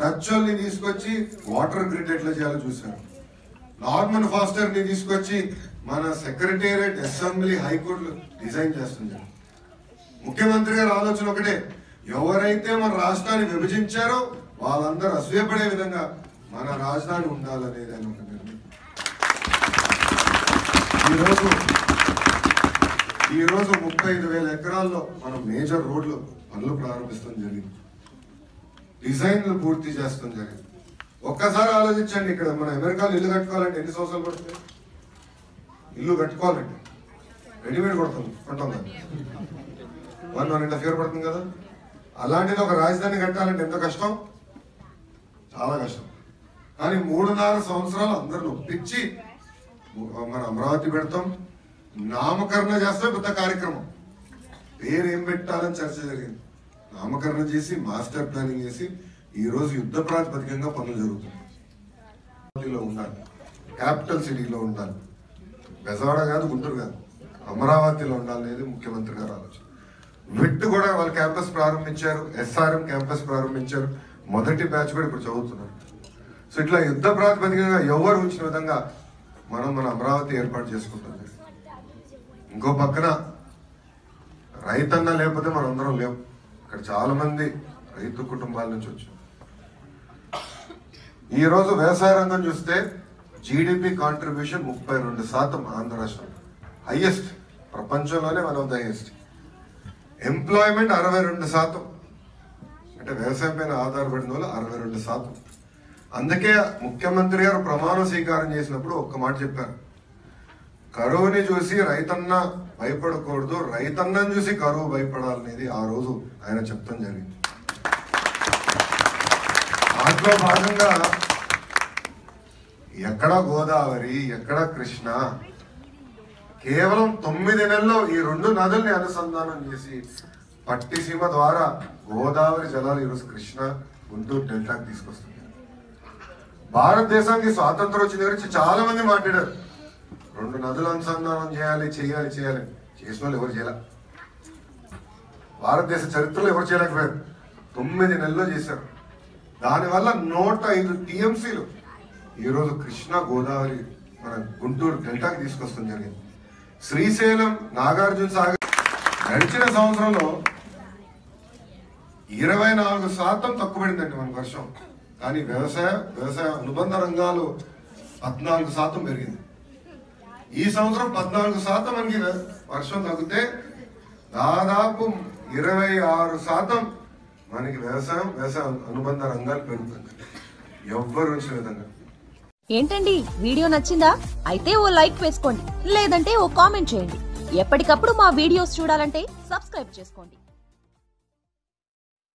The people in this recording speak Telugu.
డచ్చోల్ని డచ్ తీసుకొచ్చి వాటర్ గ్రిడ్ ఎట్లా చేయాలో చూశారు. నార్మన్ ఫాస్టర్ని తీసుకొచ్చి మన సెక్రటేరియట్ అసెంబ్లీ హైకోర్టు డిజైన్ చేస్తుంది ముఖ్యమంత్రి గారి ఆలోచన ఒకటే ఎవరైతే మన రాష్ట్రాన్ని విభజించారో వాళ్ళందరూ అసూయపడే విధంగా మన రాజధాని ఉండాలనేది ఆయన ఒక నిర్ణయం. ఈరోజు ఈరోజు ముప్పై ఐదు వేల ఎకరాల్లో మనం మేజర్ రోడ్లు పనులు ప్రారంభిస్తాం జరిగింది. డిజైన్లు పూర్తి చేస్తాం జరిగింది. ఒక్కసారి ఆలోచించండి ఇక్కడ మన అమెరికాలో ఇల్లు కట్టుకోవాలంటే ఎన్ని సంవత్సరాలు పడుతుంది? ఇల్లు కట్టుకోవాలంటే రెడీమేడ్ కొడతాం కొంటాం కదా. One one and half year పడుతుంది కదా. అలాంటిది ఒక రాజధాని కట్టాలంటే ఎంత కష్టం? చాలా కష్టం. కానీ మూడున్నర సంవత్సరాలు అందరిని ఒప్పించి మన అమరావతి పెడతాం. నామకరణ చేస్తే పెద్ద కార్యక్రమం. పేరు ఏం పెట్టాలని చర్చ జరిగింది. నామకరణం చేసి మాస్టర్ ప్లానింగ్ చేసి ఈ రోజు యుద్ధ ప్రాతిపదికంగా పనులు జరుగుతున్నాయి. ఉండాలి. క్యాపిటల్ సిటీలో ఉండాలి. బెజవాడ కాదు గుంటూరు కాదు. అమరావతిలో ఉండాలనేది ముఖ్యమంత్రి గారు ఆలోచన. విట్ కూడా వాళ్ళ క్యాంపస్ ప్రారంభించారు. ఎస్ఆర్ఎం క్యాంపస్ ప్రారంభించారు. మొదటి బ్యాచ్ కూడా ఇప్పుడు చదువుతున్నారు. సో ఇట్లా యుద్ధ ప్రాతిపదికంగా ఎవరు ఉంచిన విధంగా మనం మన అమరావతి ఏర్పాటు చేసుకుంటుంది ఇంకో పక్కన రైతన్న లేకపోతే మనందరం లేవు ఇక్కడ చాలా మంది రైతు కుటుంబాల నుంచి వచ్చాం. ఈరోజు వ్యవసాయ రంగం చూస్తే జీడిపి కాంట్రిబ్యూషన్ ముప్పై రెండు శాతం ఆంధ్ర రాష్ట్రం. హైయెస్ట్ ప్రపంచంలోనే one of the highest employment అరవై రెండు శాతం. అంటే వ్యవసాయం పైన ఆధారపడిన వాళ్ళు అరవై రెండు శాతం. అందుకే ముఖ్యమంత్రి గారు ప్రమాణ స్వీకారం చేసినప్పుడు ఒక్క మాట చెప్పారు. కరువుని చూసి రైతన్న భయపడకూడదు రైతన్నం చూసి కరువు భయపడాలనేది ఆ రోజు ఆయన చెప్తాం జరిగింది. దాంట్లో భాగంగా ఎక్కడ గోదావరి ఎక్కడ కృష్ణ కేవలం తొమ్మిది నెలల్లో ఈ రెండు నదుల్ని అనుసంధానం చేసి పట్టిసీమ ద్వారా గోదావరి జలాలు ఈరోజు కృష్ణ గుంటూరు డెల్టాకి తీసుకొస్తుంది భారతదేశానికి స్వాతంత్రం వచ్చిన గురించి చాలా మంది మాట్లాడారు. రెండు నదులు అనుసంధానం చేయాలి చేయాలి చేయాలి. చేసిన వాళ్ళు ఎవరు చేయాల? భారతదేశ చరిత్రలో ఎవరు చేయలేకపోయారు? తొమ్మిది నెలల్లో చేశారు. దానివల్ల నూట ఐదు టీఎంసీలు. ఈరోజు కృష్ణ గోదావరి మన గుంటూరు డెల్టాకి తీసుకొస్తాం జరిగింది. శ్రీశైలం నాగార్జున సాగర్ గడిచిన సంవత్సరంలో ఇరవై నాలుగు శాతం తక్కువడిందండి మన వర్షం. కానీ వ్యవసాయ వ్యవసాయ అనుబంధ రంగాలు పద్నాలుగు శాతం పెరిగింది. ఈ సంవత్సరం పద్నాలుగు శాతం మనకి వర్షం తగ్గితే దాదాపు ఇరవై ఆరు శాతం మనకి వ్యవసాయం వ్యవసాయ అనుబంధ రంగాలు పెరుగుతుంది. ఎవ్వరు ఉంచిన విధంగా. ఏంటండి? వీడియో నచ్చిందా? అయితే ఓ లైక్ వేసుకోండి. లేదంటే ఓ కామెంట్ చేయండి. ఎప్పటికప్పుడు మా వీడియోస్ చూడాలంటే సబ్స్క్రైబ్ చేసుకోండి.